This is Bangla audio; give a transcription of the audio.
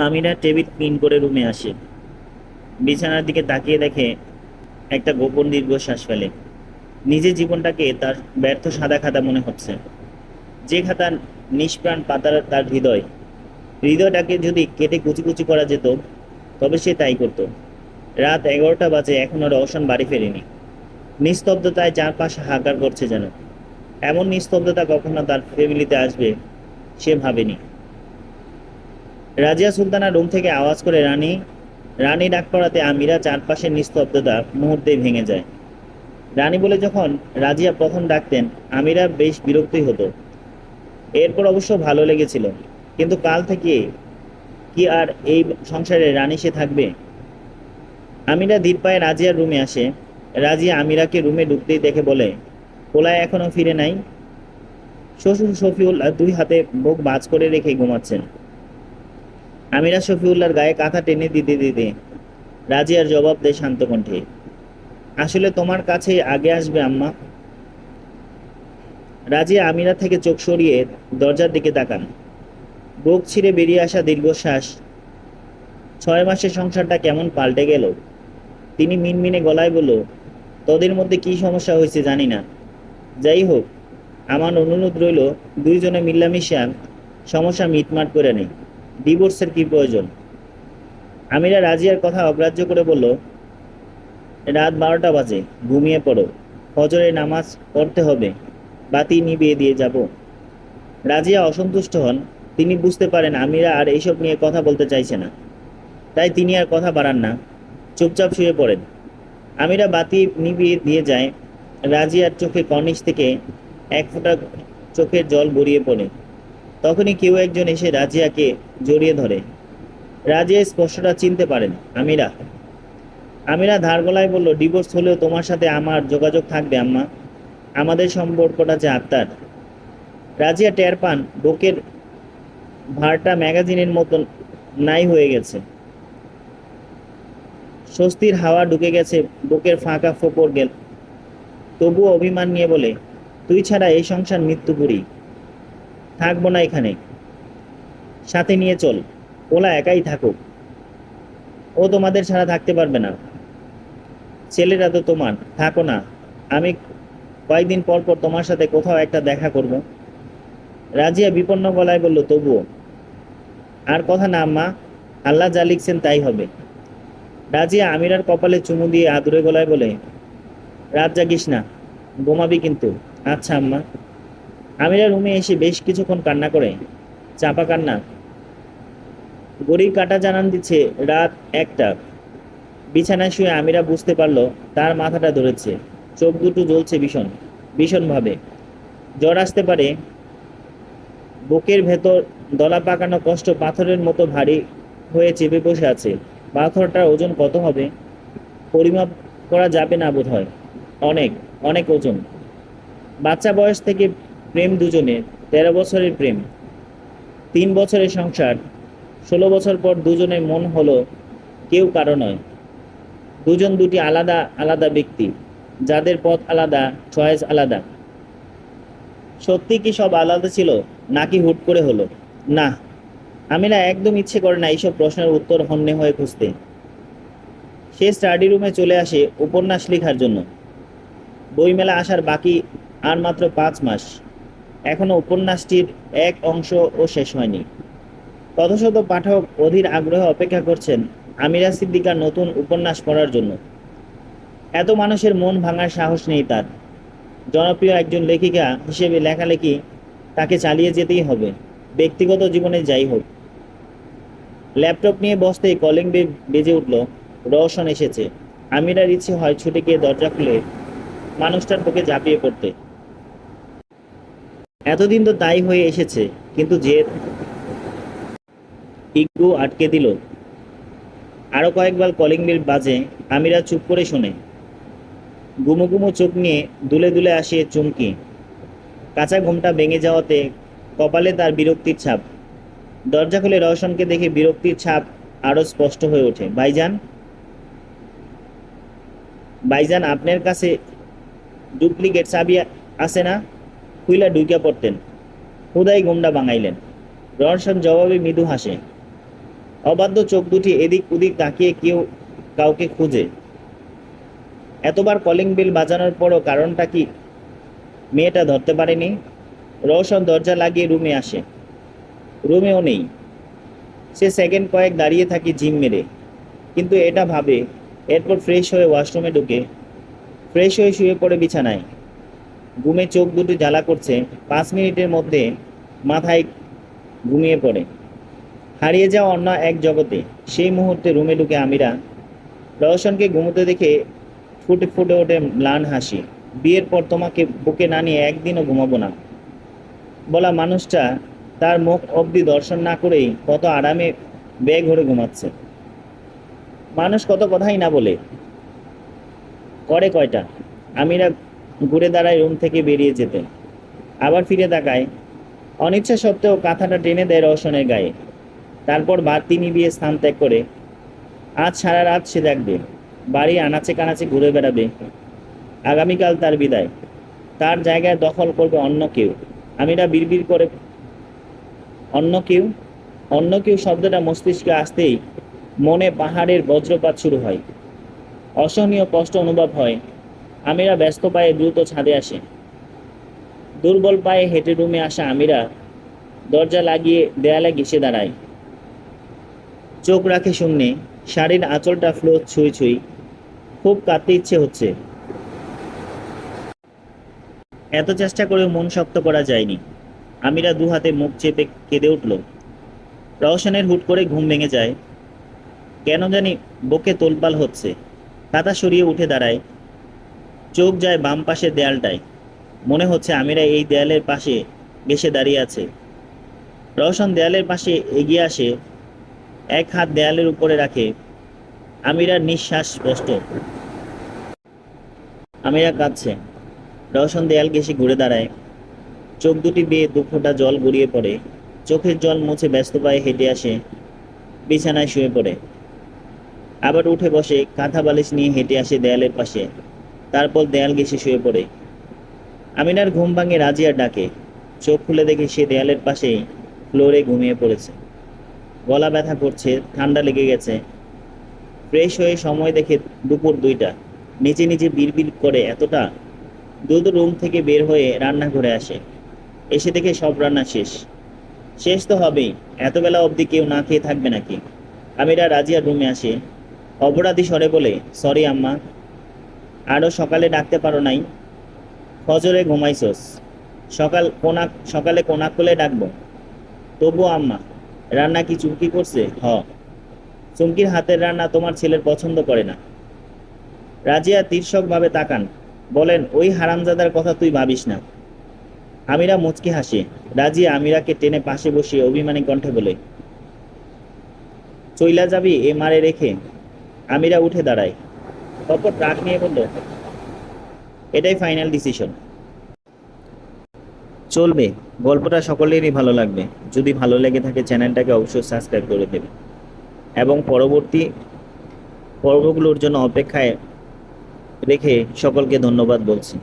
আমিরা টেবিল ক্লিন করে রুমে আসে। বিছানার দিকে তাকিয়ে দেখে একটা গোপন দীর্ঘশ্বাস ফেলে। নিজের জীবনটাকে তার ব্যর্থ সাদা খাতা মনে হচ্ছে। যে খাতা নিষ্প্রাণ পাতার তার হৃদয়। হৃদয়টাকে যদি কেটে কুচি কুচি করা যেত, তবে সে তাই করত। রাত এগারোটা বাজে, এখনও রওশন বাড়ি ফেরেনি। নিস্তব্ধতায় চারপাশে হাহাকার করছে যেন। এমন নিস্তব্ধতা কখনো তার ফ্যামিলিতে আসবে, সে ভাবেনি। রাজিয়া সুলতানা রুম থেকে আওয়াজ করে রানী রানী ডাক পড়াতে আমিরা চারপাশের নিস্তব্ধতা মুহূর্তেই ভেঙে যায়। রানী বলে যখন রাজিয়া প্রথম ডাকতেন, আমিরা বেশ বিরক্তই হতো। এরপর অবশ্য ভালো লেগেছিল। কিন্তু কাল থেকে কি আর এই সংসারে রানী সে থাকবে? আমিরা ধীর পায়ে রাজিয়ার রুমে আসে। রাজিয়া আমিরাকে রুমে ঢুকতেই দেখে বলে, পোলায় এখনও ফিরে নাই? শ্বশুর শফিউল্লাহ দুই হাতে বুক বাজ করে রেখে ঘুমাচ্ছেন। আমিরা শফিউল্লার গায়ে কাঁথা টেনে দিতে দিতে রাজিয়ার জবাব দেয় শান্ত কণ্ঠে। আসলে তোমার কাছে আগে আসবে, আম্মা। রাজিয়া আমিরা থেকে চোখ সরিয়ে দরজার দিকে তাকান। বুক ছিঁড়ে বেরিয়ে আসা দীর্ঘশ্বাস। ছয় মাসের সংসারটা কেমন পাল্টে গেল। তিনি মিনমিনে গলায় বলল, তোদের মধ্যে কি সমস্যা হয়েছে জানি না। যাই হোক, আমার অনুরোধ রইল, দুইজনে মিল্লামিশা সমস্যা মিটমাট করে নেই ডিভোর্সের কি প্রয়োজন? আমিরা রাজিয়ার কথা অগ্রাহ্য করে বলল, রাত বারোটা বাজে, ঘুমিয়ে পড়ো। ফজরের নামাজ পড়তে হবে। বাতি নিবিয়ে দিয়ে যাব। রাজিয়া অসন্তুষ্ট হন। তিনি বুঝতে পারেন আমিরা আর এইসব নিয়ে কথা বলতে চাইছে না। তাই তিনি আর কথা বাড়ান না। চুপচাপ শুয়ে পড়েন। আমিরা বাতি নিভিয়ে দিয়ে যায়। রাজিয়ার চোখে কর্নিশ থেকে এক ফোঁটা চোখের জল গড়িয়ে পড়ে। তখনই কেউ একজন এসে রাজিয়াকে জড়িয়ে ধরে। রাজিয়া স্পষ্টটা চিনতে পারেন আমিরা। আমিরা ধার গলায় বলল ডিভোর্স হলেও তোমার সাথে আমার যোগাযোগ থাকবে, আম্মা। আমাদের সম্পর্কটা যে আত্মার। রাজিয়া টের পান, বুকের ভারটা ম্যাগাজিনের মতন নাই হয়ে গেছে। স্বস্তির হাওয়া ঢুকে গেছে বুকের ফাঁকা ফোপর গেল। তবুও অভিমান নিয়ে বলে, তুই ছাড়া এই সংসার মৃত্যুপুরী থাকব না এখানে। সাথে নিয়ে চল। ওলা একাই থাকুক। ও তোমাদের ছাড়া থাকতে পারবে না। ছেলেরা তো তোমার, থাকো না। আমি কয়েকদিন পর পর তোমার সাথে কোথাও একটা দেখা করব। রাজিয়া বিপন্ন গলায় বলল, তবুও। আর কথা না, মা। আল্লাহ যা লিখছেন তাই হবে। রাজিয়া আমিরার কপালে চুমু দিয়ে আদুরে গলায় বলে, রাত জাগিস না। ঘুমাবি কিন্তু। আচ্ছা আম্মা। আমিরা রুমে এসে বেশ কিছুক্ষণ কান্না করে। চাপা কান্না। গড়ির কাটা জানান দিচ্ছে, রাত একটা। বিছানায় শুয়ে আমিরা বুঝতে পারল, তার মাথাটা ধরেছে। চোখ দুটো জ্বলছে ভীষণ, ভীষণভাবে। জ্বর আসতে পারে। বুকের ভেতর দলা পাকানো কষ্ট পাথরের মতো ভারী হয়ে চেপে বসে আছে। পাথরটার ওজন কত হবে? পরিমাপ করা যাবে না বোধ হয় অনেক অনেক ওজন। বাচ্চা বয়স থেকে প্রেম দুজনের তেরো বছরের প্রেম, তিন বছরের সংসার, ষোলো বছর পর দুজনের মন হলো কেউ কারও নয়। দুজন দুটি আলাদা আলাদা ব্যক্তি, যাদের পথ আলাদা চয়েস আলাদা। সত্যি কি সব আলাদা ছিল, নাকি হুট করে হলো? না। আমি না একদম ইচ্ছে করে না এইসব প্রশ্নের উত্তর হন্যে হয়ে খুঁজতে। সে স্টাডি রুমে চলে আসে উপন্যাস লেখার জন্য। বইমেলা আসার বাকি আর মাত্র পাঁচ মাস। এখনও উপন্যাসটির এক অংশ ও শেষ হয়নি। শত শত পাঠক অধীর আগ্রহে অপেক্ষা করছেন আমিরা সিদ্দিকার নতুন উপন্যাস পড়ার জন্য। এত মানুষের মন ভাঙার সাহস নেই তার। জনপ্রিয় একজন লেখিকা হিসেবে লেখালেখি তাকে চালিয়ে যেতেই হবে। ব্যক্তিগত জীবনে যাই হোক। ল্যাপটপ নিয়ে বসতেই কলিং বে বেজে উঠল, রওশন এসেছে। আমিরার ইচ্ছে হয় ছুটে গিয়ে দরজা খুলে মানুষটার বুকে ঝাঁপিয়ে পড়তে। এতদিন তো তাই হয়ে এসেছে, কিন্তু যে ইগু আটকে দিল। আরও কয়েকবার কলিং বেল বাজে, আমিরা চুপ করে শোনে। গুমো গুমো চোখ নিয়ে দুলে দুলে আসে চুমকি। কাঁচা ঘুমটা ভেঙে যাওয়াতে কপালে তার বিরক্তির ছাপ। দরজা খুলে রওশনকে দেখে বিরক্তির ছাপ আরও স্পষ্ট হয়ে ওঠে। ভাইজান? ভাইজান, আপনার কাছে ডুপ্লিকেট চাবি আছে না? খুইলা ঢুকিয়া পড়তেন। হুদাই গুমটা বাঙাইলেন। রওশন জবাবে মৃদু হাসে। অবাধ্য চোখ দুটি এদিক ওদিক তাকিয়ে কেউ কাউকে খুঁজে। এতবার কলিং বেল বাজানোর পরও কারণটা কি মেয়েটা ধরতে পারেনি? রওশন দরজা লাগিয়ে রুমে আসে। রুমেও নেই। সে সেকেন্ড কয়েক দাঁড়িয়ে থাকে জিম মেরে। কিন্তু এটা ভাবে এরপর ফ্রেশ হয়ে ওয়াশরুমে ঢুকে। ফ্রেশ হয়ে শুয়ে পড়ে বিছানায়। ঘুমে চোখ দুটো জ্বালা করছে, পাঁচ মিনিটের মধ্যে মাথায় ঘুমিয়ে পড়ে। হারিয়ে যাওয়া অন্য এক জগতে, সেই মুহূর্তে রুমে ঢুকে আমিরা রওশনকে ঘুমোতে দেখে ফুটে ফুটে ওঠে ম্লান হাসি। বিয়ের পর তোমাকে বুকে না নিয়ে একদিনও ঘুমাবো না। বলা মানুষটা তার মুখ অবধি দর্শন না করেই কত আরামে ব্যাগ ঘরে ঘুমাচ্ছে। মানুষ কত কথাই না বলে। করে কয়টা? আমিরা ঘুরে দাঁড়ায় রুম থেকে বেরিয়ে যেতে আবার ফিরে তাকায়। অনিচ্ছা সত্ত্বেও কাঁথাটা টেনে দেয় রওশনের গায়ে। তারপর বাতি নিভিয়ে স্থান ত্যাগ করে, আজ সারা রাত সে দেখবে, বাড়ি আনাচে কানাচে ঘুরে বেড়াবে। আগামীকাল তার বিদায়। তার জায়গায় দখল করবে অন্য কেউ। আমিরা বিড়বিড় করে, অন্য কেউ? অন্য কেউ শব্দটা মস্তিষ্কে আসতেই মনে পাহাড়ের বজ্রপাত শুরু হয়। অসহনীয় কষ্ট অনুভব হয়। আমিরা ব্যস্ত পায়ে দ্রুত ছাদে আসে। দুর্বল পায়ে হেঁটে রুমে আসা আমিরা দরজা লাগিয়ে দেয়ালে ঘেসে দাঁড়ায়। চোখ রাখে শূন্যে, শাড়ির আঁচলটা ফ্লো ছুঁই ছুঁই। খুব কাঁদতে ইচ্ছে হচ্ছে। এত চেষ্টা করে মন শক্ত করা যায়নি। আমিরা দু হাতে মুখ চেপে কেঁদে উঠল। রওশনের হুট করে ঘুম ভেঙে যায়। কেন জানি বুকে তোলপাল হচ্ছে। কাতা সরিয়ে উঠে দাঁড়ায়। চোখ যায় বাম পাশের দেয়ালটায়। মনে হচ্ছে আমিরা এই দেয়ালের পাশে ঘেসে দাঁড়িয়ে আছে। রওশন দেয়ালের পাশে এগিয়ে আসে, এক হাত দেয়ালের উপরে রাখে। আমিরার নিঃশ্বাস স্পষ্ট আমিরা কাঁদছে। রওশন দেয়াল ঘেসে ঘুরে দাঁড়ায়। চোখ দুটি বেয়ে দু ফোঁটা জল গড়িয়ে পড়ে। চোখের জল মুছে ব্যস্ত পায়ে হেঁটে আসে। বিছানায় শুয়ে পড়ে। আবার উঠে বসে কাঁথা বালিশ নিয়ে হেঁটে আসে দেয়ালের পাশে। তারপর দেয়াল ঘেসে শুয়ে পড়ে। আমিনার ঘুম ভাঙে রাজিয়ার ডাকে। চোখ খুলে দেখে সে দেয়ালের পাশেই ফ্লোরে ঘুমিয়ে পড়েছে। গলা ব্যথা করছে, ঠান্ডা লেগে গেছে। ফ্রেশ হয়ে সময় দেখে দুপুর দুইটা। নিচে নিচে বিড়বিড় করে এতটা? দ্রুত রুম থেকে বের হয়ে রান্না রান্নাঘরে আসে। এসে দেখে সব রান্না শেষ। শেষ তো হবেই এত বেলা অবধি কেউ না খেয়ে থাকবে নাকি? আমিরা রাজিয়ার রুমে আসে। অপরাধী স্বরে বলে, সরি আম্মা আরও সকালে ডাকতে পারো নাই। ফজরে ঘুমাইছস। সকাল কোনা সকালে কোনাক কোলে ডাকবো। তবু আম্মা, রান্না কি চুমকি করছে? হ। চুমকির হাতের রান্না তোমার ছেলের পছন্দ করে না। রাজিয়া তীর্ষকভাবে তাকান। বলেন, ওই হারামজাদার কথা তুই ভাবিস না। আমিরা মুচকি হাসে। রাজিয়া আমিরাকে টেনে পাশে বসিয়ে অভিমানী কণ্ঠে বলে, চইলা যাবি এ মারে রেখে? আমিরা উঠে দাঁড়ায়। তারপর ট্রাক নিয়ে বলল, এটাই ফাইনাল ডিসিশন চলবে, গল্পটা সকলেরই ভালো লাগবে। যদি ভালো লেগে থাকে, চ্যানেলটাকে অবশ্যই সাবস্ক্রাইব করে দেবে। এবং পরবর্তী পর্বগুলোর জন্য অপেক্ষায় রেখে সকলকে ধন্যবাদ বলছি।